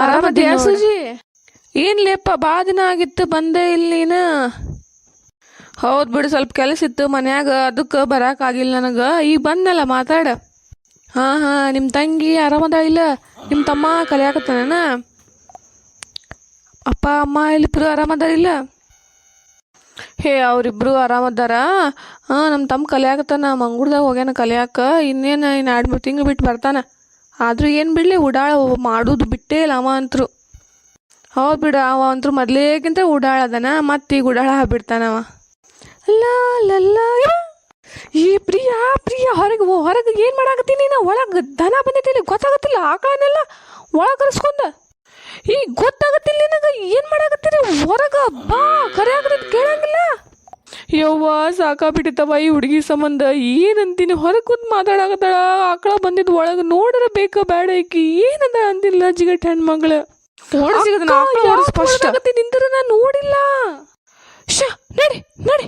ಆರಾಮದ್ಯಾ ಸೂಜಿ. ಏನ್ ಲೇಪ ಭಾಳ ದಿನ ಆಗಿತ್ತು ಬಂದೆ ಇಲ್ಲಿನ ಹೌದ್ ಬಿಡು ಸ್ವಲ್ಪ ಕೆಲಸ ಇತ್ತು ಮನ್ಯಾಗ ಅದಕ್ಕೆ ಬರಾಕಾಗಿಲ್ಲ ನನಗೆ. ಈಗ ಬಂದಲ್ಲ ಮಾತಾಡ. ಹಾ ಹಾ ನಿಮ್ಮ ತಂಗಿ ಆರಾಮದ ಇಲ್ಲ? ನಿಮ್ಮ ತಮ್ಮ ಕಲಿಯಾಕತ್ತಾನ ಅಪ್ಪ ಅಮ್ಮ ಇಲ್ಲಿಬ್ರು ಆರಾಮದಾರ ಇಲ್ಲ? ಹೇ ಅವರಿಬ್ರು ಆರಾಮದಾರ? ಹಾಂ ನಮ್ಮ ತಮ್ಮ ಕಲಿಯಾಕತ್ತಾನ ಮಂಗ್ಳೂರ್ದಾಗ ಹೋಗ್ಯಾನ ಕಲಿಯಾಕ. ಇನ್ನೇನು ಇನ್ನು ಎರಡು ಮೂರು ತಿಂಗ್ಳು ಬಿಟ್ಟು ಬರ್ತಾನ. ಆದ್ರೂ ಏನು ಬಿಡಲಿ, ಉಡಾಳ ಮಾಡೋದು ಬಿಟ್ಟೇ ಇಲ್ಲ ಅವ ಅಂತರು ಹೌದು ಬಿಡು, ಅವ ಅಂತರು ಮೊದಲೇಗಿಂತ ಉಡಾಳ ಅದನ, ಮತ್ತೆ ಈಗ ಉಡಾಳ ಆಗ್ಬಿಡ್ತಾನವ ಅಲ್ಲ ಲಲ್ಲ ಈ ಪ್ರಿಯ ಪ್ರಿಯ, ಹೊರಗೆ ಹೊರಗೆ ಏನು ಮಾಡಾಕತ್ತೀನಿ ನೀನು? ಒಳಗೆ ದನ ಬಂದೈತಿ ಗೊತ್ತಾಗತ್ತಿಲ್ಲ ಆಕಳನ್ನೆಲ್ಲ ಒಳಗೆ ಕರೆಸ್ಕೊಂಡ. ಈಗ ಗೊತ್ತಾಗತ್ತಿಲ್ಲ ನಿನಗೆ, ಏನು ಮಾಡಾಕತ್ತೀರಿ ಹೊರಗೆ ಬಾ, ಕರೆ ಆಗದ ಕೇಳಂಗಿಲ್ಲ. ಯವ್ವ ಸಾಕಾಗ್ಬಿಟ್ಟಿತ್ತವ ಈ ಹುಡುಗಿ ಸಂಬಂಧ. ಏನಂತೀನಿ ಹೊರ ಕೂತ್ ಮಾತಾಡಕತ್ತಾಳ. ಆಕಳ ಬಂದಿದ್ದು ಒಳಗೆ ನೋಡರ ಬೇಕ ಬೇಡ ಈಕಿ. ಏನದ ಅಂದಿಲ್ಲ ಜಿಗಟ್ ಹೆಣ್ಮಗಳ. ಸ್ಪಷ್ಟ ನಿಂತರ ನಾ ನೋಡಿಲ್ಲ. ಶ ನಡಿ ನಡಿ.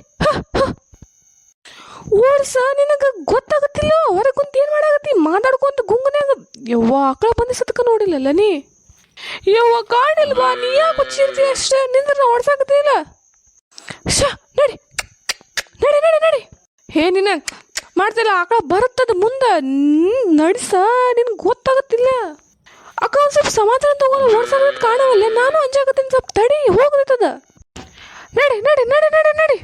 ಓಡ್ಸ ನಿನಗ ಗೊತ್ತಾಗತ್ತಿಲ್ಲ? ಹೊರ ಕುಂತ ಏನ್ ಮಾಡಾಗತ್ತಿ ಮಾತಾಡ್ಕೊಂತ ಗುಂಗನ್ಯಾಗ. ಯವ್ವ ಆಕಳ ಬಂದಿ ಸತ್ಕ ನೋಡಿಲ್ಲಲ್ಲ ನೀ? ಯವ್ವ ಕಾಣಿಲ್ವಾ ನೀ ಯಾಕೆ ಹುಚ್ಚಿರ್ತಿ ಅಷ್ಟೇ? ನಿಂದ್ರ ನಾ ಓಡ್ಸಾಕತ್ತಿಲ್ಲ. ಶ ನಡಿ. ನಿನ್ನ ಮಾಡ್ತಿಲ್ಲ ಆಕಳ ಬರುತ್ತದ ಮುಂದೆ. ನಡಿಸ, ನಿನ್ಗೆ ಗೊತ್ತಾಗತ್ತಿಲ್ಲ. ಅಕ್ಕ, ಒಂದು ಸ್ವಲ್ಪ ಸಮಾಧಾನ ತಗೊಂಡು ಓಡ್ಸೋದ್ ಕಾಣವಲ್ಲ, ನಾನು ಅಂಜಾಕತ್ತೀನಿ ಸ್ವಲ್ಪ ತಡಿ ಹೋಗ್ತದ ನಡಿ ನಡಿ ನಡಿ ನಡಿ ನಡಿ.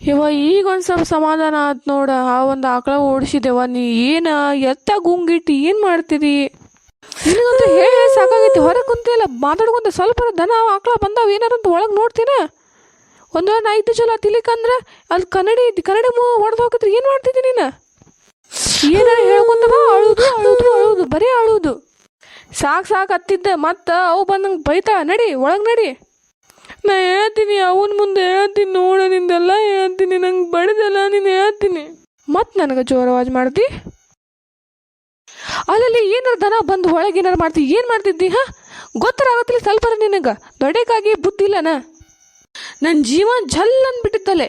ಇವ ಈಗ ಒಂದು ಸ್ವಲ್ಪ ಸಮಾಧಾನ ಆತ್ ನೋಡ, ಆ ಒಂದು ಆಕಳ ಓಡಿಸಿದೆವ ನೀ ಏನ ಎತ್ತ ಗುಂಗಿಟ್ಟು, ಏನು ಮಾಡ್ತೀರಿ? ನಿನಗಂತೂ ಹೇಳಿ ಸಾಕಾಗೈತಿ, ಹೊರಗೆ ಕುಂತಿಲ್ಲ ಮಾತಾಡ್ಕೊಂತ ಸ್ವಲ್ಪ ದನ, ಆಕಳ ಬಂದಾವ, ಏನಾರ ಅಂತ ಒಳಗೆ ನೋಡ್ತೀನ? ಒಂದು ಇದ್ದು ಚಲೋ ತಿಲಿಕಂದ್ರೆ ಅಲ್ಲಿ ಕನ್ನಡಿ ಕನ್ನಡಿ ಮೂ ಹೊಡೆದು ಏನು ಮಾಡ್ತಿದ್ದಿ ನೀನು? ಏನ ಹೇಳ್ಕೊಂತ ಬಾ ಅಳುದು ಅಳುದು ಅಳುದು. ಬರೀ ಅಳುದು. ಸಾಕು ಸಾಕು ಹತ್ತಿದ್ದೆ. ಮತ್ತೆ ಅವು ಬಂದಂಗೆ ಬೈತಾ ನಡಿ, ಒಳಗೆ ನಡಿ. ನಾ ಹೇಳ್ತೀನಿ, ಅವನ ಮುಂದೆ ಹೇಳ್ತೀನಿ, ನೋಡ, ನಿಂದೆಲ್ಲ ಹೇಳ್ತೀನಿ. ನಂಗೆ ಬಡಿದಲ್ಲ ನೀನು ಹೇಳ್ತೀನಿ. ಮತ್ತೆ ನನಗೆ ಜೋರವಾಜ್ ಮಾಡ್ತಿ ಅಲ್ಲಲ್ಲಿ ಏನಾರು ದನ ಬಂದು ಒಳಗೆ ಏನಾರು ಮಾಡ್ತಿ? ಏನು ಮಾಡ್ತಿದ್ದಿ, ಹಾಂ? ಗೊತ್ತರಾಗತ್ತಿಲ್ಲ ಸ್ವಲ್ಪ ನಿನಗೆ. ದೊಡ್ಡಕ್ಕಾಗಿ ಬುದ್ಧಿ ಇಲ್ಲನ ನನ್ನ ಜೀವ ಝಲ್ ಅಂದ್ಬಿಟ್ಟಿತ್ತಲೆ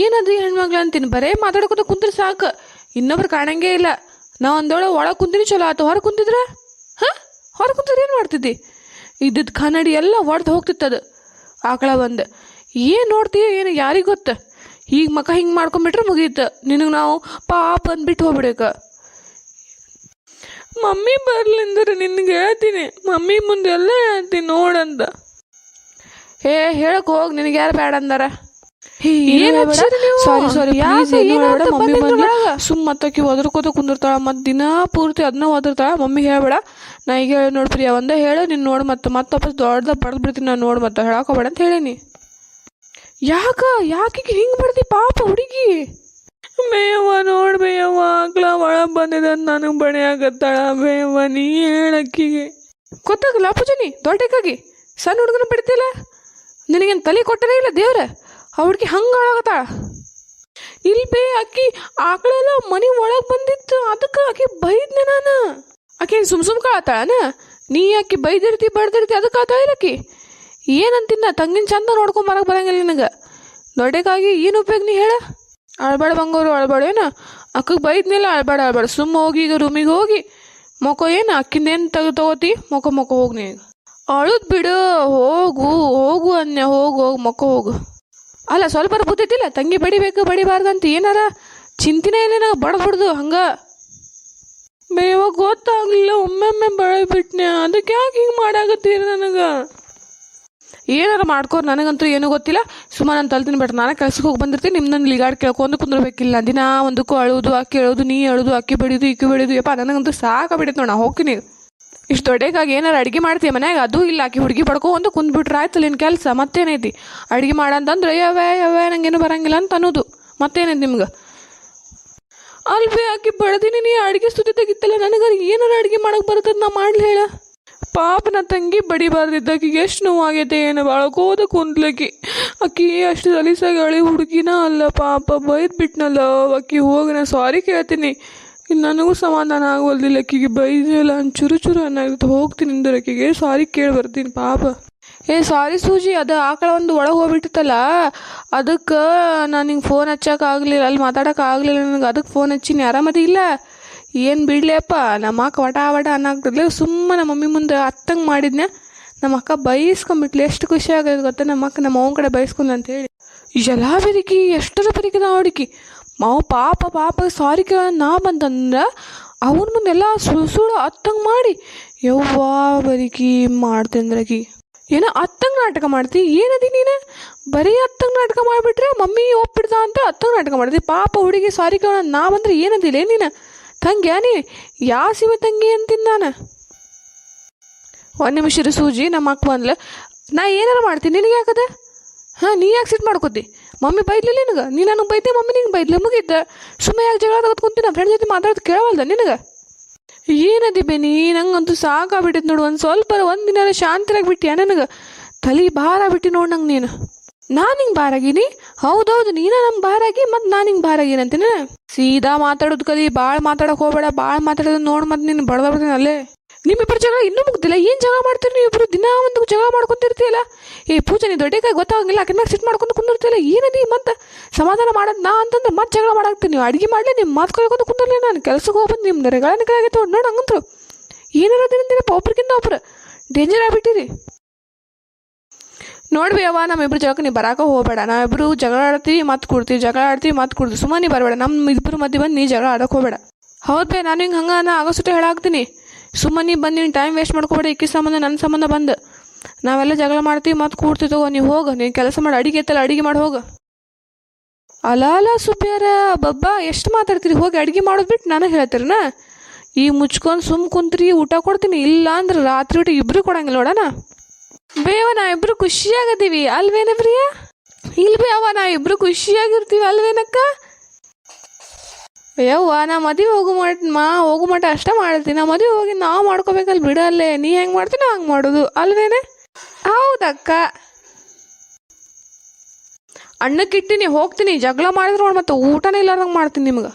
ಏನದು ಹೆಣ್ಮಗ್ಳು ಅಂತೀನಿ ಬರೇ ಮಾತಾಡ್ಕೊತ ಕುಂತ್ರೆ ಸಾಕು. ಇನ್ನೊಬ್ರು ಕಾಣಂಗೇ ಇಲ್ಲ. ನಾ ಒಂದೊಳ ಒಳಗೆ ಕುಂತೀನಿ ಚಲೋ ಆತು. ಹೊರ ಕುಂತಿದ್ರ? ಹಾಂ? ಹೊರ ಕುಂತಿದ್ರೆ ಏನು ಮಾಡ್ತಿದ್ದಿ? ಇದ್ದದ್ದು ಕನ್ನಡಿ ಎಲ್ಲ ಒಡ್ದು ಹೋಗ್ತಿತ್ತದು ಆಕಳ ಬಂದು. ಏನು ನೋಡ್ತೀಯ, ಏನು ಯಾರಿಗೆ ಗೊತ್ತ? ಈಗ ಮಕ ಹಿಂಗೆ ಮಾಡ್ಕೊಂಬಿಟ್ರೆ ಮುಗೀತು. ನಿನಗೆ ನಾವು ಪಾಪ ಅಂದ್ಬಿಟ್ಟು ಹೋಗ್ಬಿಡಕ ಮಮ್ಮಿ ಬರ್ಲಿಂದ್ರೆ ನಿನ್ಗೆ ಹೇಳ್ತೀನಿ. ಮಮ್ಮಿ ಮುಂದೆ ಎಲ್ಲ ಹೇಳ್ತೀನಿ ನೋಡಂದ ಏ ಹೇಳಕ್ ಹೋಗ್ ನಿನಗೆ ಯಾರು ಬೇಡ ಅಂದಾರ? ಸಾರಿ ಸಾರಿ ಮಮ್ಮಿ ಬಂದ್ಲ. ಸುಮ್ ಮತ್ತಕ್ಕಿ ಒದರ್ಕೋತ ಕುಂದಿರ್ತಾಳ. ಮತ್ ದಿನ ಪೂರ್ತಿ ಅದನ್ನ ಒದರ್ತಾಳ. ಮಮ್ಮಿ ಹೇಳ್ಬೇಡ. ನಾ ಈಗ ಹೇಳಿ ನೋಡ್ ಪ್ರಿಯ ಒಂದೇ ಹೇಳು ನೀನು ನೋಡ್ ಮತ್ತೆ ಮತ್ತೆ ವಾಪಸ್ ದೊಡ್ಡದ ಬಡ್ದು ಬಿಡ್ತೀನಿ. ನಾನು ನೋಡ್ ಮತ್ತೆ. ಹೇಳಕೋಬೇಡ ಅಂತ ಹೇಳೀನಿ. ಯಾಕ? ಯಾಕೆ ಹಿಂಗ್ ಬಿಡ್ತಿ ಪಾಪ ಹುಡುಗಿ? ಮೇವ ನೋಡ್ ಮೇವ ಆಗ್ಲ ಒಳ ಬಂದಿದ ನನಗೆ ಬಣೆ ಆಗತ್ತಾಳ. ಮೇವ ನೀ ಹೇಳಕ್ಕಿಗೆ ಗೊತ್ತಾಗಲ್ಲ ಪೂಜನಿ ದೊಡ್ಡಕ್ಕಾಗಿ ಸಣ್ಣ ಹುಡುಗನ ಬಿಡ್ತಿಲ್ಲ ನಿನಗೇನು ತಲೆ ಕೊಟ್ಟರೇ ಇಲ್ಲ ದೇವ್ರ? ಅವ್ರಿಗೆ ಹಂಗೆ ಹಾಳಾಗತ್ತಾಳ ಇಲ್ಲಿ ಬೇ ಆಕಿ ಆಕಳೆಲ್ಲ ಮನೆ ಒಳಗೆ ಬಂದಿತ್ತು, ಅದಕ್ಕೆ ಆಕಿ ಬೈದ್ನೆ ನಾನು. ಆಕೆ ಸುಮ್ ಸುಮ್ ಕಾಳತ್ತಾಳನ? ನೀ ಆಕಿ ಬೈದಿರ್ತಿ, ಬಡ್ದಿರ್ತಿ, ಅದಕ್ಕೆ ಆತಾಳ ಆಕಿ? ಏನಂತಿನ್ನ ತಂಗಿನ ಚಂದ ನೋಡ್ಕೊಂಡು ಬರಕ್ ಬರಂಗಿಲ್ಲ ನಿನಗೆ. ದೊಡ್ಡಕ್ಕಾಗಿ ಏನು ಉಪಯೋಗ ನೀ ಹೇಳ? ಅಳ್ಬಾಡ ಬಂಗೋರು, ಅಳ್ಬಾಡ ಏನು? ಅಕ್ಕಗೆ ಬೈದ್ನಿಲ್ಲ, ಅಳ್ಬಾಡ ಅಳ್ಬಾಡ. ಸುಮ್ಮ ಹೋಗಿ ಈಗ ರೂಮಿಗೆ ಹೋಗಿ. ಮೊಕೋ ಏನು? ಅಕ್ಕಿಂದೇನು ತೆಗೆದು ತಗೋತಿ? ಮೊಕೋ ಮೊಕೋ ಹೋಗಿ ನೀ ಅಳುದ್ ಬಿಡು, ಹೋಗು ಹೋಗು ಅನ್ಯ ಹೋಗು ಹೋಗು, ಮಕ್ಕ ಹೋಗು. ಅಲ್ಲ, ಸ್ವಲ್ಪ ಬುದ್ಧಿಲ್ಲ ತಂಗಿ ಬಡಿಬೇಕು ಬಡಿಬಾರ್ದಂತ ಏನಾರ ಚಿಂತಿನೇ ಏನೇನ ಬಡದ್ಬಿಡ್ದು ಬಡ್ದು ಬಿಡ್ದು ಹಂಗ. ಬೇವ ಗೊತ್ತಾಗ್ಲಿಲ್ಲ, ಒಮ್ಮೆಮ್ಮೆ ಬಳಿಬಿಟ್ನೆ. ಅದಕ್ಕೆ ಯಾಕೆ ಹಿಂಗೆ ಮಾಡಾಕತ್ತೀರಿ ನನಗೆ? ಏನಾರ ಮಾಡ್ಕೋರು ನನಗಂತೂ ಏನೂ ಗೊತ್ತಿಲ್ಲ. ಸುಮ್ಮನೆ ನಾನು ತಲ್ತೀನಿ ಬೇಡ ನಾನು ಕೆಲ್ಸಕ್ಕೆ ಹೋಗಿ ಬಂದಿರ್ತೀನಿ ನಿಮ್ಮ ನನ್ನ ಲಿಗಾಡ್ ಕೇಳ್ಕೊಂಡು ಕುಂದ್ರಬೇಕಿಲ್ಲ. ದಿನ ಒಂದಕ್ಕೂ ಅಳುವುದು ಅಕ್ಕಿ ಅಳೋದು, ನೀ ಅಳುದು, ಅಕ್ಕಿ ಬೆಳೆಯೋದು ಇಕ್ಕಿ ಬೆಳೆಯೋದು. ಯಪ್ಪ, ನನಗಂತೂ ಸಾಕಾಗ್ಬಿಟ್ಟೈತೆ ನೋಡಿ, ನಾ ಹೋಗ್ತೀನಿ. ಇಷ್ಟು ದೊಡ್ಡಕ್ಕಾಗಿ ಏನಾರು ಅಡುಗೆ ಮಾಡ್ತೀಯ ಮನ್ಯಾಗ? ಅದು ಇಲ್ಲ, ಆಕಿ ಹುಡುಗಿ ಪಡ್ಕೊಂಡು ಕುಂದ್ಬಿಟ್ರೆ ಆಯ್ತು ನಿನ್ನ ಕೆಲಸ ಮತ್ತೇನೈತಿ? ಅಡುಗೆ ಮಾಡಂತಂದ್ರೆ ಯಾವೇ ಯಾವೇ ನಂಗೇನು ಬರಂಗಿಲ್ಲ ಅಂತ ಅನ್ನೋದು. ಮತ್ತೇನೈತಿ ನಿಮ್ಗೆ? ಅಲ್ವೇ, ಆಕಿ ಬಡ್ದಿನಿ, ನೀ ಅಡುಗೆ ಸುದ್ದಿ ತೆಗಿತ್ತಲ್ಲ ನನಗೆ ಏನಾರು ಅಡುಗೆ ಮಾಡಕ್ಕೆ ಬರ್ತದ ನಾ ಮಾಡ್ಲಿ ಹೇಳ. ಪಾಪ ನನ್ನ ತಂಗಿ ಬಡಿಬಾರ್ದಿದ್ದ ಆಕಿಗೆ ಎಷ್ಟು ನೋವಾಗೈತೆ ಏನು ಬಾಳ್ಕೋದ ಕುಂದ್ಲಕ್ಕಿ ಅಕ್ಕಿ ಅಷ್ಟು ಸಲೀಸಾಗಿ ಅಳಿ ಹುಡುಗಿನ ಅಲ್ಲ, ಪಾಪ ಬೈದ್ಬಿಟ್ನಲ್ಲ ಅಕ್ಕಿ ಹೋಗಿ ನಾ ಸಾರಿ ಕೇಳ್ತೀನಿ. ಇನ್ನು ನನಗೂ ಸಮಾಧಾನ ಆಗೋಲ್ದಿಲ್ಲ ಅಕ್ಕಿಗೆ ಬೈದಿಲ್ಲ ಚುರು ಚುರು ಅನ್ನಾಗುತ್ತೆ ಹೋಗ್ತೀನಿ ಇಂದು ಅಕ್ಕಿಗೆ ಸಾರಿ ಕೇಳಿ ಬರ್ತೀನಿ, ಪಾಪ. ಏ, ಸಾರಿ ಸೂಜಿ, ಅದು ಆಕಳ ಒಂದು ಒಳಗೆ ಹೋಗ್ಬಿಟ್ಟಿತ್ತಲ್ಲ? ಅದಕ್ಕೆ ನಾನು ಹಿಂಗೆ ಫೋನ್ ಹಚ್ಚಕ್ಕೆ ಆಗಲಿಲ್ಲ. ಅಲ್ಲಿ ಮಾತಾಡೋಕೆ ಆಗಲಿಲ್ಲ ನನಗೆ. ಅದಕ್ಕೆ ಫೋನ್ ಹಚ್ಚೀನಿ. ಆರಾಮದಿ ಇಲ್ಲ? ಏನು ಬಿಡ್ಲಿಯಪ್ಪ ನಮ್ಮ ಅಕ್ಕ ವಟ ವಟ ಅನ್ನಾಗ್ತಿದ್ಲೆ. ಸುಮ್ಮನೆ ನಮ್ಮ ಮಮ್ಮಿ ಮುಂದೆ ಅತ್ತಂಗೆ ಮಾಡಿದ್ನೆ. ನಮ್ಮ ಅಕ್ಕ ಎಷ್ಟು ಖುಷಿ ಆಗೋದು ಗೊತ್ತಾ? ನಮ್ಮ ಅಕ್ಕ ನಮ್ಮ ಅವನ ಕಡೆ ಬೈಸ್ಕೊಂಡ್ ಅಂತ ಹೇಳಿ. ಎಲ್ಲ ಬೆರಿಕಿ, ಎಷ್ಟರ ಬೆರಿಕಿದ ಅವಡಿಕಿ ಮಾವ ಪಾಪ ಪಾಪ, ಸಾರಿ ನಾ ಬಂತಂದ್ರೆ ಅವನ ಮುಂದೆಲ್ಲ ಸುಳು ಸುಳು ಅತ್ತಂಗೆ ಮಾಡಿ. ಯವ್ವಾ ಬರಿಕಿ ಮಾಡ್ತಂದ್ರಕಿ. ಏನೋ ಅತ್ತಂಗೆ ನಾಟಕ ಮಾಡ್ತಿ? ಏನದಿ ನೀನು? ಬರೀ ಅತ್ತಂಗೆ ನಾಟಕ ಮಾಡಿಬಿಟ್ರೆ ಮಮ್ಮಿ ಒಪ್ಪಿಡ್ದ ಅಂತ ಅತ್ತಂಗೆ ನಾಟಕ ಮಾಡ್ತಿ. ಪಾಪ ಹುಡುಗಿ ಸಾರಿ ಕೇಳೋಣ ನಾ ಬಂದ್ರೆ ಏನದಿಲ್ಲ ನೀನು? ತಂಗ್ಯಾ ನೀ? ಯಾ ಸಿಮೆ ತಂಗಿ ಅಂತೀನಿ ನಾನು? ಒಂದು ನಿಮಿಷ ಸೂಜಿ ನಮ್ಮ ಅಕ್ಕ ಬಂದ್ಲ. ನಾ ಏನಾರ ಮಾಡ್ತೀನಿ ನಿನಗೆ ಯಾಕದ ಹಾಂ, ನೀ ಯಾಕೆ ಸಿಟ್ ಮಾಡ್ಕೋತಿ? ಮಮ್ಮಿ ಬೈದ್ಲಿಲ್ಲ ನಿನಗೆ? ನೀ ನನಗೆ ಬೈದೆ ಮಮ್ಮಿ ನಿಂಗೆ ಬೈದ್ಲಿ? ಮುಗಿದ್ದ ಸುಮ್ಮನೆ ಯಾಕೆ ಜಗಳ ತಗೋತ್ ಕುಂತಿನ? ಫ್ರೆಂಡ್ ಜೊತೆ ಮಾತಾಡೋದು ಕೇಳವಲ್ದ ನಿನಗೆ? ಏನದಿ ಬೇನಿ ನಂಗಂತೂ ಸಾಕಾಗ್ಬಿಟ್ಟಿತ್ತು ನೋಡು. ಒಂದು ಸ್ವಲ್ಪ ಒಂದು ದಿನ ಶಾಂತಿಯಾಗಿ ಬಿಟ್ಟಿಯ ನನಗೆ? ತಲೆ ಭಾರ ಬಿಟ್ಟು ನೋಡು ನಂಗೆ ನೀನು. ನಾನು ಹಿಂಗೆ ಬಾರಾಗಿನಿ ಹೌದೌದು, ನೀನ ನಮ್ಮ ಬಾರಾಗಿ ಮತ್ತು ನಾನು ಹಿಂಗೆ ಬಾರಾಗಿನಿ ಅಂತೀನಿ? ಸೀದಾ ಮಾತಾಡೋದು ಕಲಿ ಭಾಳ ಮಾತಾಡೋಕೆ ಹೋಗ್ಬೇಡ. ಭಾಳ ಮಾತಾಡೋದು ನೋಡಿ ಮತ್ತು ನೀನು ಬಡ್ದ ಅಲ್ಲೇ ನಿಮ್ಮಿಬ್ಬರು ಜಗಳ ಇನ್ನೂ ಮುಗ್ದಿಲ್ಲ. ಏನು ಜಗಳ ಮಾಡ್ತೀರಿ ನೀವು ಇಬ್ಬರು ದಿನ ಒಂದು ಜಗಳ ಮಾಡ್ಕೊತಿರ್ತೀಯಲ್ಲ? ಏ, ಪೂಜೆ, ನೀ ದೊಡ್ಡಕಾಯಿ ಗೊತ್ತಾಗಂಗಿಲ್ಲ ಮ್ಯಾಗ ಸಿಟ್ಟು ಮಾಡ್ಕೊಂಡು ಕುಂದಿರ್ತೀಯಲ್ಲ? ಏನದಿ ಮತ್ತೆ ಸಮಾಧಾನ ಮಾಡೋದು ನಾ ಅಂತಂದ್ರೆ ಮತ್ತೆ ಜಗಳ ಮಾಡಾಕ್ತೀನಿ. ನೀವು ಅಡುಗೆ ಮಾಡಲಿ ನಿಮ್ಮ ಮಾತು ಕೇಳ್ಕೊಂಡು ಕುಂದಿರಲಿ ನಾನು. ಕೆಲ್ಸಕ್ಕೆ ಹೋಗ್ಬಂದು ನಿಮ್ಮ ರೆಗಳ ನಿಗಳಾಗೈತೆ ನೋಡಿ ಹಂಗಂದ್ರು. ಏನಾರ ದಿನ ಒಬ್ರಿಗಿಂತ ಒಬ್ಬರು ಡೇಂಜರ್ ಆಗ್ಬಿಟ್ಟಿರಿ. ನೋಡ್ಬಿ ಅವ್ವ ನಮ್ಮಿಬ್ರು ಜಗಕ್ಕೆ ನೀ ಬರಾಕ ಹೋಗ್ಬೇಡ. ನಾವಿಬ್ರು ಜಗಳ ಆಡ್ತೀವಿ ಮತ್ತೆ ಕೊಡ್ತೀವಿ. ಜಗಳ ಆಡ್ತೀವಿ ಮತ್ತೆ ಕೊಡ್ತೀವಿ. ಸುಮ್ಮನೆ ಬರಬೇಡ. ನಮ್ಮ ಇಬ್ಬರು ಮಧ್ಯೆ ಬಂದು ನೀ ಜಗಳ ಆಡೋಕೆ ಹೋಗಬೇಡ. ಹೌದ್ ಬೇ ನಾನು ಹಿಂಗೆ ಹಂಗೆ ನಾ ಆಗೋ ಹೇಳಾಕ್ತೀನಿ. ಸುಮ್ಮನೆ ಬಂದು ನೀನು ಟೈಮ್ ವೇಸ್ಟ್ ಮಾಡ್ಕೋಬೇಡ ಇಕ್ಕಿ ಸಂಬಂಧ ನನ್ನ ಸಂಬಂಧ ಬಂದು. ನಾವೆಲ್ಲ ಜಗಳ ಮಾಡ್ತೀವಿ, ಮತ್ತು ಕೂಡ್ತಿ ತಗೋ ನೀವು ಹೋಗು, ನೀನು ಕೆಲಸ ಮಾಡಿ, ಅಡಿಗೆ ಐತಲ್ಲ ಅಡಿಗೆ ಮಾಡಿ, ಹೋಗು. ಅಲ ಅಲ ಸುಬ್ಬ್ಯಾರ ಬಬ್ಬಾ, ಎಷ್ಟು ಮಾತಾಡ್ತೀರಿ, ಹೋಗಿ ಅಡಿಗೆ ಮಾಡೋದು ಬಿಟ್ಟು ನಾನು ಹೇಳ್ತೀರನ? ಈ ಮುಚ್ಕೊಂಡು ಸುಮ್ ಕುಂತ್ರಿ, ಊಟ ಕೊಡ್ತೀನಿ, ಇಲ್ಲ ಅಂದ್ರೆ ರಾತ್ರಿ ಊಟ ಇಬ್ರು ಕೊಡಂಗಿಲ್ಲ ನೋಡೋಣ ಬೇವ ಇಬ್ರು ಖುಷಿಯಾಗದೀವಿ, ಅಲ್ವೇನ ಪ್ರಿಯ? ಇಲ್ಲ ಬೇವ ಇಬ್ರು ಖುಷಿಯಾಗಿರ್ತೀವಿ, ಅಲ್ವೇನಕ್ಕ? ಯವ್ವ, ನಾ ಮದುವೆ ಹೋಗು ಮಟ್ ಮಾ ಹೋಗು ಮಟ ಅಷ್ಟೇ ಮಾಡ್ತೀನಿ ನಾ ಮದುವೆ ಹೋಗಿ ನಾವು ಮಾಡ್ಕೋಬೇಕಲ್ಲಿ ಬಿಡಲ್ಲೇ ನೀ ಹೆಂಗೆ ಮಾಡ್ತೀನಿ ಹಂಗೆ ಮಾಡೋದು. ಅಲ್ವೇನೆ? ಹೌದಕ್ಕ. ಅಣ್ಣಕ್ಕಿಟ್ಟಿನಿ ಹೋಗ್ತೀನಿ. ಜಗಳ ಮಾಡಿದ್ರು ನೋಡಿ ಮತ್ತೆ ಊಟನೇ ಇಲ್ಲಾರ್ದಂಗೆ ಮಾಡ್ತೀನಿ ನಿಮ್ಗೆ.